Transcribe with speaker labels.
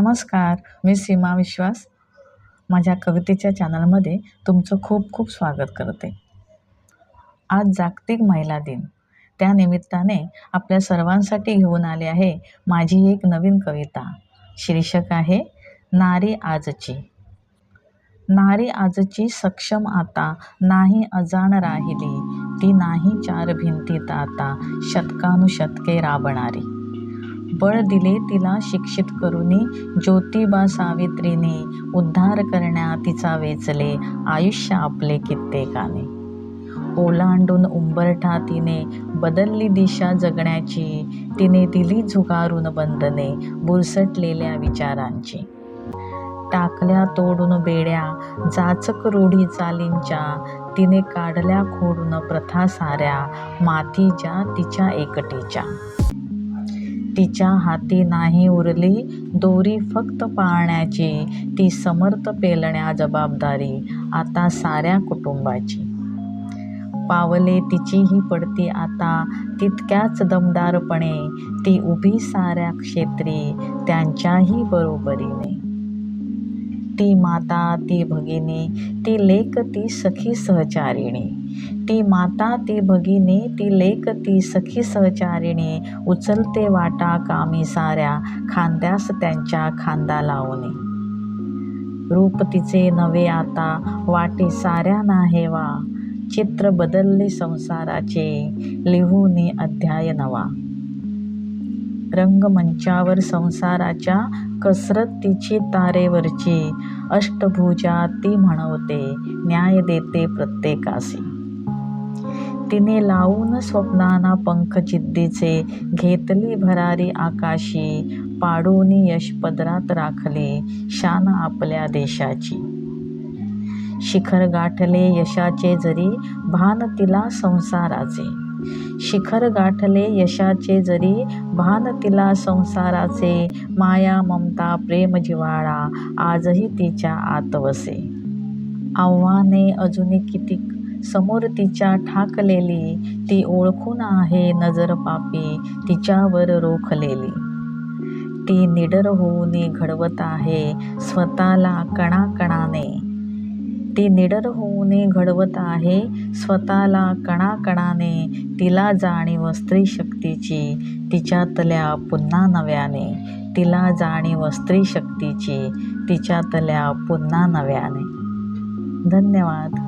Speaker 1: नमस्कार मी सीमा विश्वास. माझ्या कवितेच्या चॅनलमध्ये तुमचं खूप खूप स्वागत करते. आज जागतिक महिला दिन. त्या निमित्ताने आपल्या सर्वांसाठी घेऊन आले आहे माझी एक नवीन कविता. शीर्षक आहे नारी आजची. नारी आजची सक्षम आता नाही अजाण राहिली. ती नाही चार भिंतीत आता शतकानुशतके राबणारी. बळ दिले तिला शिक्षित करुनी ज्योतिबा सावित्रीने उद्धार करण्या तिचा वेचले आयुष्य आपले कित्येकाने. ओलांडून उंबरठा तिने बदलली दिशा जगण्याची तिने दिली झुगारून बंधने बुरसटलेल्या विचारांची. टाकल्या तोडून बेड्या जाचक रूढी चालींच्या तिने काढल्या खोडून प्रथा साऱ्या मातीच्या तिच्या एकटीच्या. तिच्या हाती नाही उरली दोरी फक्त पाळण्याची. ती समर्थ पेलण्या जबाबदारी आता साऱ्या कुटुंबाची. पावले तिचीही पडती आता तितक्याच दमदारपणे. ती उभी साऱ्या क्षेत्री त्यांच्याही बरोबरीने. ती माता ती भगिनी ती लेक ती सखी सहचारिणी. ती माता ती भगिनी ती लेक ती सखी सहचारिणी. उचलते वाटा कामी साऱ्या खांद्यास त्यांच्या खांदा लावणे. रूप तिचे नवे आता वाटे साऱ्या नाही वा. चित्र बदलले संसाराचे लिहूनी अध्याय नवा. रंगमंचावर संसाराच्या कसरतीची तारेवरची. अष्टभुजा ती म्हणवते न्याय देते प्रत्येकासी. तिने लावून स्वप्नाना पंख जिद्दीचे घेतली भरारी आकाशी पाडूनी यश पदरात राखले शान आपल्या देशाची. शिखर गाठले यशाचे जरी भान तिला संसाराचे. शिखर गाठले यशाचे जरी भान तिला संसाराचे माया ममता प्रेम जिव्हाळा आजही तिच्या आतवसे आव्हाने अजूनही किती समोर तिच्या ठाकलेली ती ओळखून आहे नजर पापी तिच्यावर रोखलेली. ती निडर होऊन घडवत आहे स्वतःला कणाकणाने. ती निडर होऊन घडवत आहे स्वतःला कणाकणाने तिला जाणीव स्त्री शक्तीची तिच्यातल्या पुन्हा नव्याने. तिला जाणीव स्त्री शक्तीची तिच्यातल्या पुन्हा नव्याने. धन्यवाद.